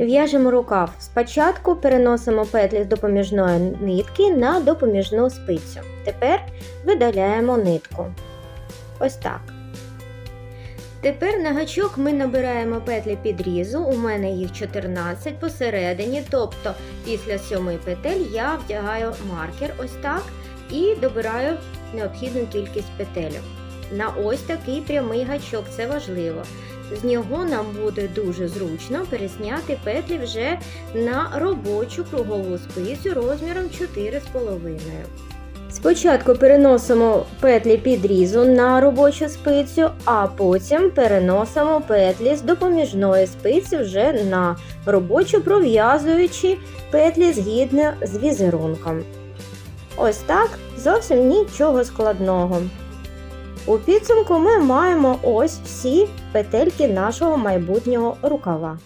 В'яжемо рукав. Спочатку переносимо петлі з допоміжної нитки на допоміжну спицю. Тепер видаляємо нитку. Ось так. Тепер на гачок ми набираємо петлі підрізу, у мене їх 14 посередині, тобто після сьомої петель я вдягаю маркер ось так і добираю необхідну кількість петель. На ось такий прямий гачок, це важливо. З нього нам буде дуже зручно пересняти петлі вже на робочу кругову спицю розміром 4,5. Спочатку переносимо петлі підрізу на робочу спицю, а потім переносимо петлі з допоміжної спиці вже на робочу, пров'язуючи петлі згідно з візерунком. Ось так зовсім нічого складного. У підсумку ми маємо ось всі петельки нашого майбутнього рукава.